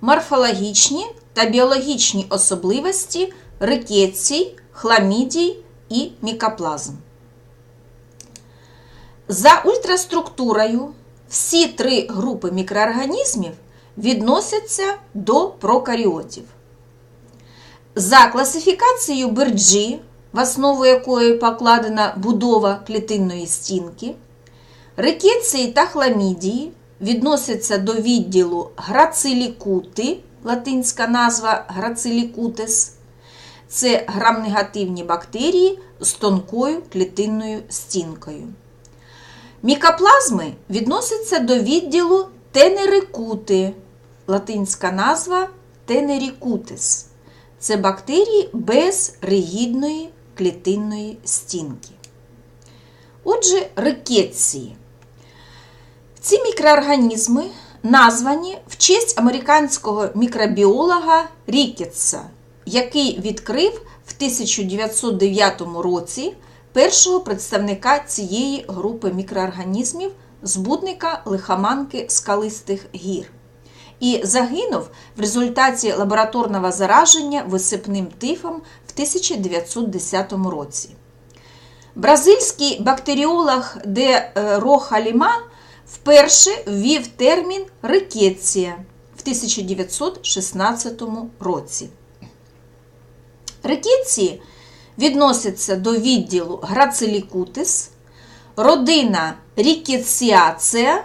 морфологічні та біологічні особливості рикетцій, хламідій і мікоплазм. За ультраструктурою всі три групи мікроорганізмів відносяться до прокаріотів. За класифікацією Берджі, в основу якої покладена будова клітинної стінки, рикеції та хламідії відносяться до відділу грацилікути, латинська назва грацилікутес. Це грамнегативні бактерії з тонкою клітинною стінкою. Мікоплазми відносяться до відділу тенерикути, латинська назва тенерікутес. Це бактерії без ригідної клітинної стінки. Отже, рикеції. Ці мікроорганізми названі в честь американського мікробіолога Рікетса, який відкрив в 1909 році першого представника цієї групи мікроорганізмів, збудника лихоманки скалистих гір. І загинув в результаті лабораторного зараження висипним тифом в 1910 році. Бразильський бактеріолог Де Роха Ліман вперше ввів термін рикеція в 1916 році. Рикеції відносяться до відділу грацилікутис, родина рікеціація.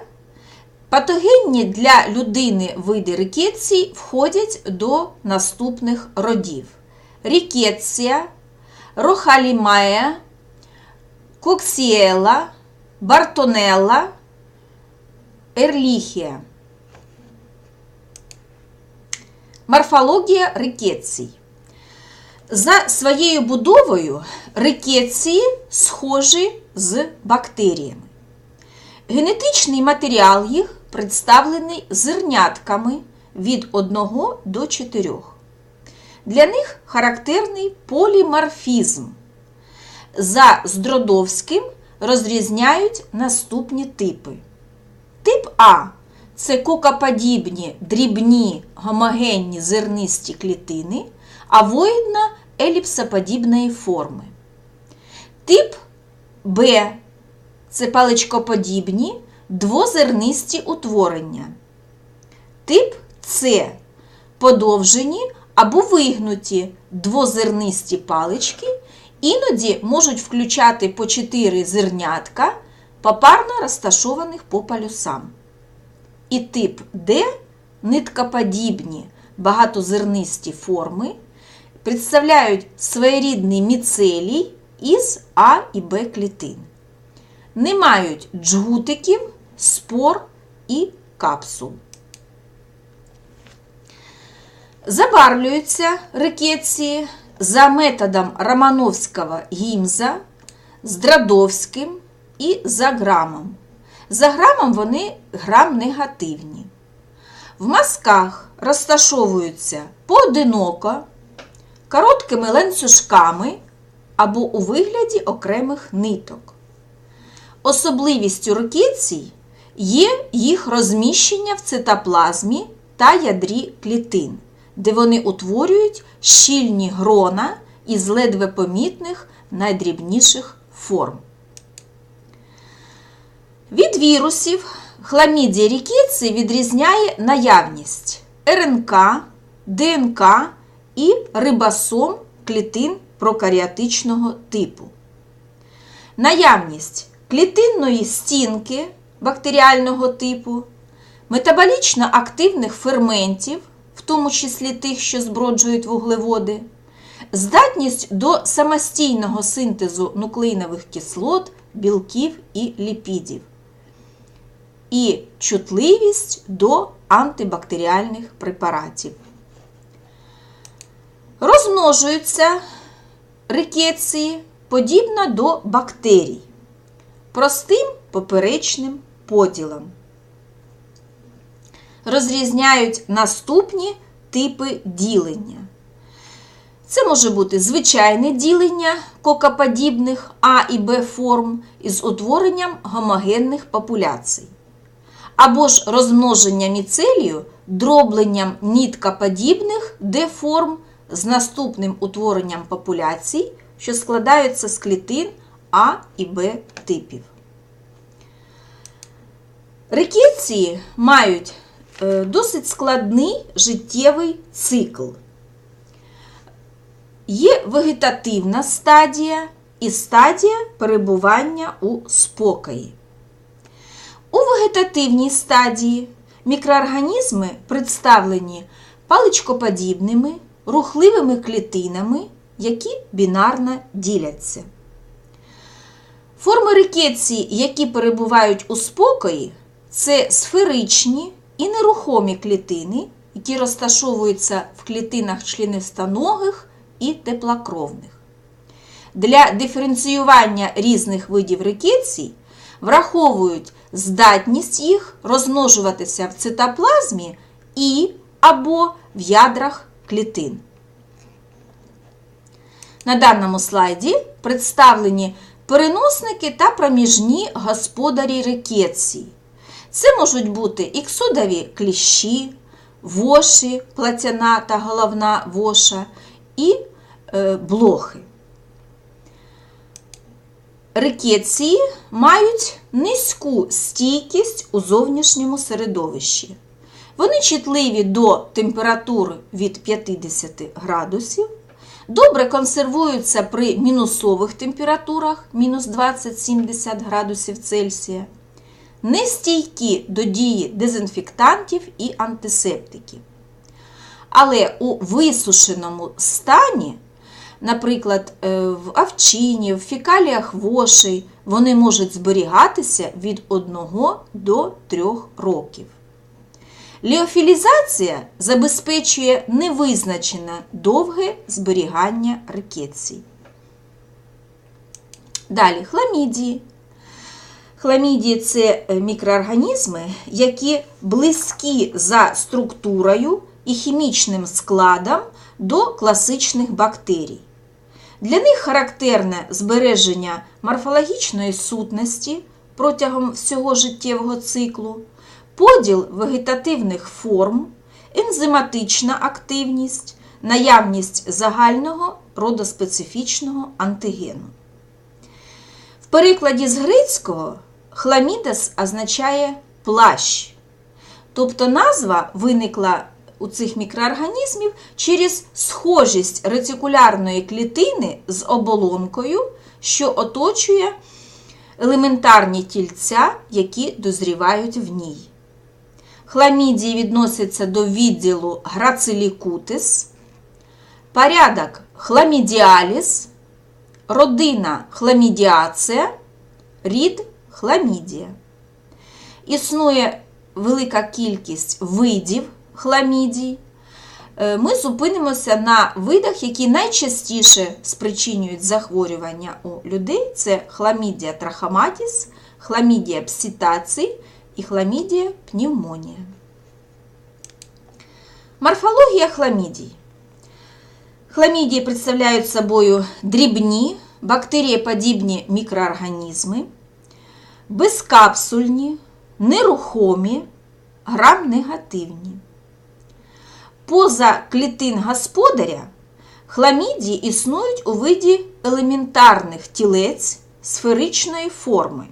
Патогенні для людини види рикеції входять до наступних родів: рікеція, рохалімая, коксіела, бартонелла, ерліхія. Морфологія рикецій. За своєю будовою рикеції схожі з бактеріями. Генетичний матеріал їх представлений зернятками від 1 до 4. Для них характерний поліморфізм. За Здродовським розрізняють наступні типи. Тип А це кокоподібні дрібні гомогенні зернисті клітини, авоїдно еліпсоподібної форми. Тип Б це паличкоподібні двозернисті утворення. Тип С подовжені або вигнуті двозернисті палички, іноді можуть включати по 4 зернятка, попарно розташованих по полюсам. І тип Д ниткоподібні багатозернисті форми представляють своєрідний міцелій із А і Б клітин. Не мають джгутиків, спор і капсул. Забарвлюються рикеції за методом Романовського гімза, Здрадовським і за грамом. За грамом вони грам-негативні. В мазках розташовуються поодиноко, короткими ланцюжками або у вигляді окремих ниток. Особливістю рикецій є їх розміщення в цитоплазмі та ядрі клітин, де вони утворюють щільні грона із ледве помітних найдрібніших форм. Від вірусів хламідія рікеції відрізняє наявність РНК, ДНК і рибосом клітин прокаріотичного типу. Наявність клітинної стінки бактеріального типу, метаболічно активних ферментів, в тому числі тих, що зброджують вуглеводи, здатність до самостійного синтезу нуклеїнових кислот, білків і ліпідів, і чутливість до антибактеріальних препаратів. Розмножуються рикеції подібно до бактерій простим поперечним поділом. Розрізняють наступні типи ділення. Це може бути звичайне ділення кокоподібних А і Б форм із утворенням гомогенних популяцій. Або ж розмноження міцелію дробленням ніткоподібних деформ з наступним утворенням популяцій, що складаються з клітин А і Б типів. Рикеції мають е, досить складний життєвий цикл. Є вегетативна стадія і стадія перебування у спокої. У вегетативній стадії мікроорганізми представлені паличкоподібними, рухливими клітинами, які бінарно діляться. Форми рикеції, які перебувають у спокої, це сферичні і нерухомі клітини, які розташовуються в клітинах членистоногих і теплокровних. Для диференціювання різних видів рикецій враховують здатність їх розмножуватися в цитоплазмі і або в ядрах клітин. На даному слайді представлені переносники та проміжні господарі рикеції. Це можуть бути іксодові кліщі, воші, платяна та головна воша і е, блохи. Рикеції мають низьку стійкість у зовнішньому середовищі. Вони чутливі до температур від 50 градусів, добре консервуються при мінусових температурах мінус 20-70 градусів Цельсія, нестійкі до дії дезінфектантів і антисептиків. Але у висушеному стані наприклад, е, в овчині, в фікаліях вошей, вони можуть зберігатися від 1 до 3 років. Ліофілізація забезпечує невизначене довге зберігання рикецій. Далі хламідії. Хламідії це е, мікроорганізми, які близькі за структурою і хімічним складом до класичних бактерій. Для них характерне збереження морфологічної сутності протягом всього життєвого циклу, поділ вегетативних форм, ензиматична активність, наявність загального родоспецифічного антигену. В перекладі з грецького хламідес означає плащ. Тобто назва виникла у цих мікроорганізмів через схожість ретикулярної клітини з оболонкою, що оточує елементарні тільця, які дозрівають в ній. Хламідії відносяться до відділу грацилікутис, порядок хламідіаліс, родина хламідіація, рід хламідія. Існує велика кількість видів хламідій. Е, ми зупинимося на видах, які найчастіше спричинюють захворювання у людей: це хламідія трахоматіс, хламідія пситацій і хламідія пневмонія. Морфологія хламідій. Хламідії представляють собою дрібні, бактерієподібні мікроорганізми, безкапсульні, нерухомі, грам-негативні. Поза клітин господаря хламідії існують у виді елементарних тілець сферичної форми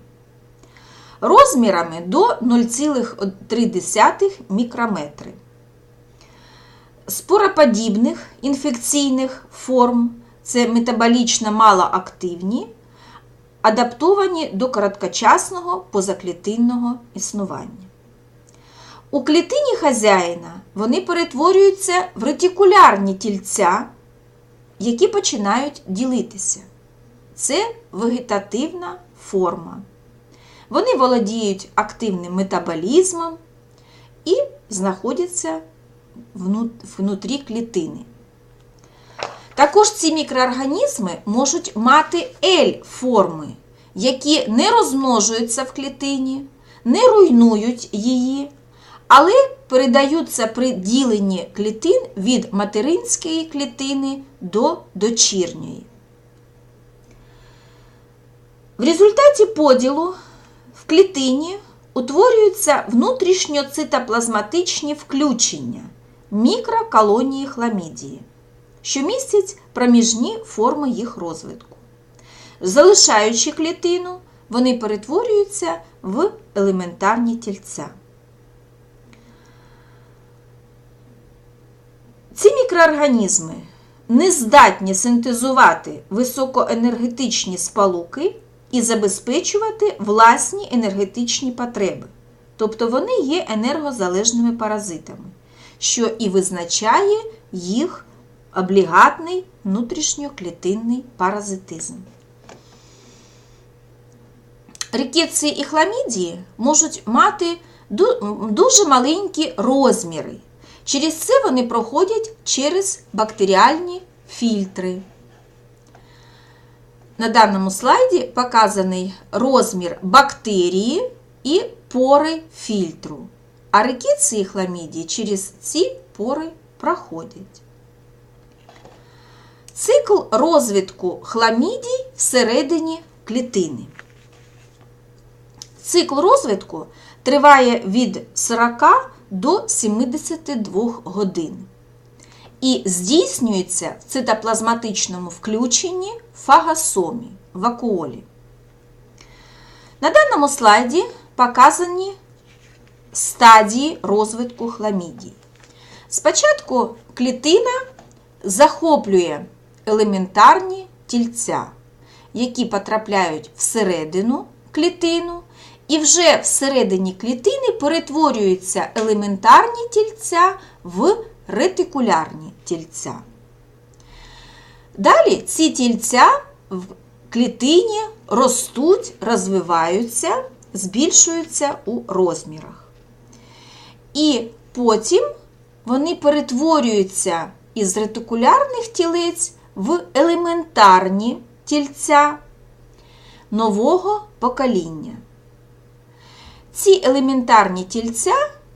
розмірами до 0,3 мікрометри. Спороподібних інфекційних форм це метаболічно малоактивні, адаптовані до короткочасного позаклітинного існування. У клітині хазяїна вони перетворюються в ретикулярні тільця, які починають ділитися. Це вегетативна форма. Вони володіють активним метаболізмом і знаходяться внутрі клітини. Також ці мікроорганізми можуть мати L-форми, які не розмножуються в клітині, не руйнують її, але передаються при діленні клітин від материнської клітини до дочірньої. В результаті поділу в клітині утворюються внутрішньоцитоплазматичні включення мікроколонії хламідії, що містять проміжні форми їх розвитку. Залишаючи клітину, вони перетворюються в елементарні тільця. Ці мікроорганізми не здатні синтезувати високоенергетичні спалуки і забезпечувати власні енергетичні потреби. Тобто вони є енергозалежними паразитами, що і визначає їх облігатний внутрішньоклітинний паразитизм. Рикеції і хламідії можуть мати дуже маленькі розміри. Через це вони проходять через бактеріальні фільтри. На даному слайді показаний розмір бактерії і пори фільтру. А рикеції і хламідії через ці пори проходять. Цикл розвитку хламідій всередині клітини. Цикл розвитку триває від 40 до 72 годин і здійснюється в цитоплазматичному включенні фагосомі вакуолі. На даному слайді показані стадії розвитку хламідій. Спочатку клітина захоплює елементарні тільця, які потрапляють всередину клітину і вже всередині клітини перетворюються елементарні тільця в ретикулярні тільця. Далі ці тільця в клітині ростуть, розвиваються, збільшуються у розмірах. І потім вони перетворюються із ретикулярних тілець в елементарні тільця нового покоління. Ці елементарні тільця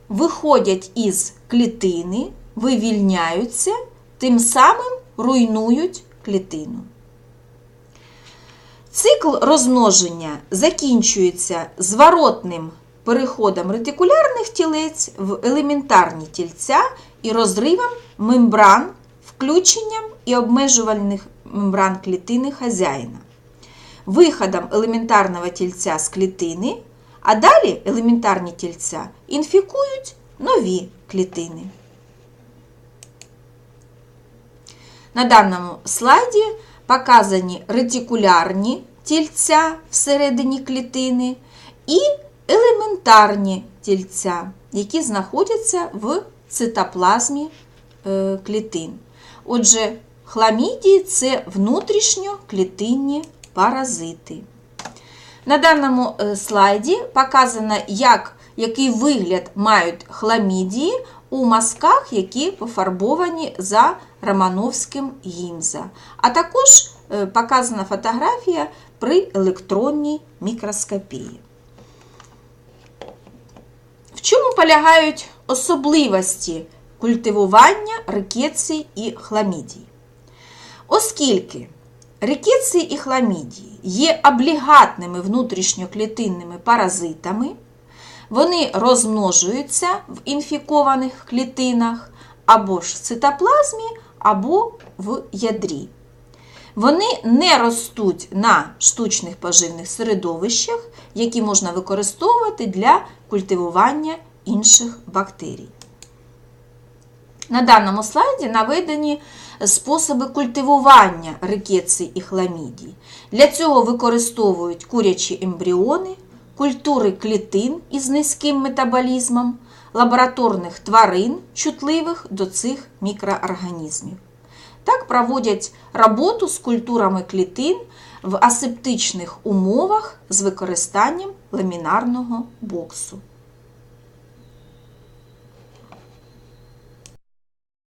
виходять із клітини, вивільняються, тим самим руйнують клітину. Цикл розмноження закінчується зворотним переходом ретикулярних тілець в елементарні тільця і розривом мембран, включенням і обмежувальних мембран клітини хазяїна, виходом елементарного тільця з клітини. А далі елементарні тільця інфікують нові клітини. На даному слайді показані ретикулярні тільця всередині клітини і елементарні тільця, які знаходяться в цитоплазмі е, клітин. Отже, хламідії це внутрішньоклітинні паразити. На даному е, слайді показано, як, який вигляд мають хламідії у мазках, які пофарбовані за Романовським гімза. А також е, показана фотографія при електронній мікроскопії. В чому полягають особливості культивування рикецій і хламідій? Оскільки Рикеції і хламідії є облігатними внутрішньоклітинними паразитами, вони розмножуються в інфікованих клітинах або ж в цитоплазмі, або в ядрі. Вони не ростуть на штучних поживних середовищах, які можна використовувати для культивування інших бактерій. На даному слайді наведені способи культивування рикецій і хламідій. Для цього використовують курячі ембріони, культури клітин із низьким метаболізмом, лабораторних тварин, чутливих до цих мікроорганізмів. Так проводять роботу з культурами клітин в асептичних умовах з використанням ламінарного боксу.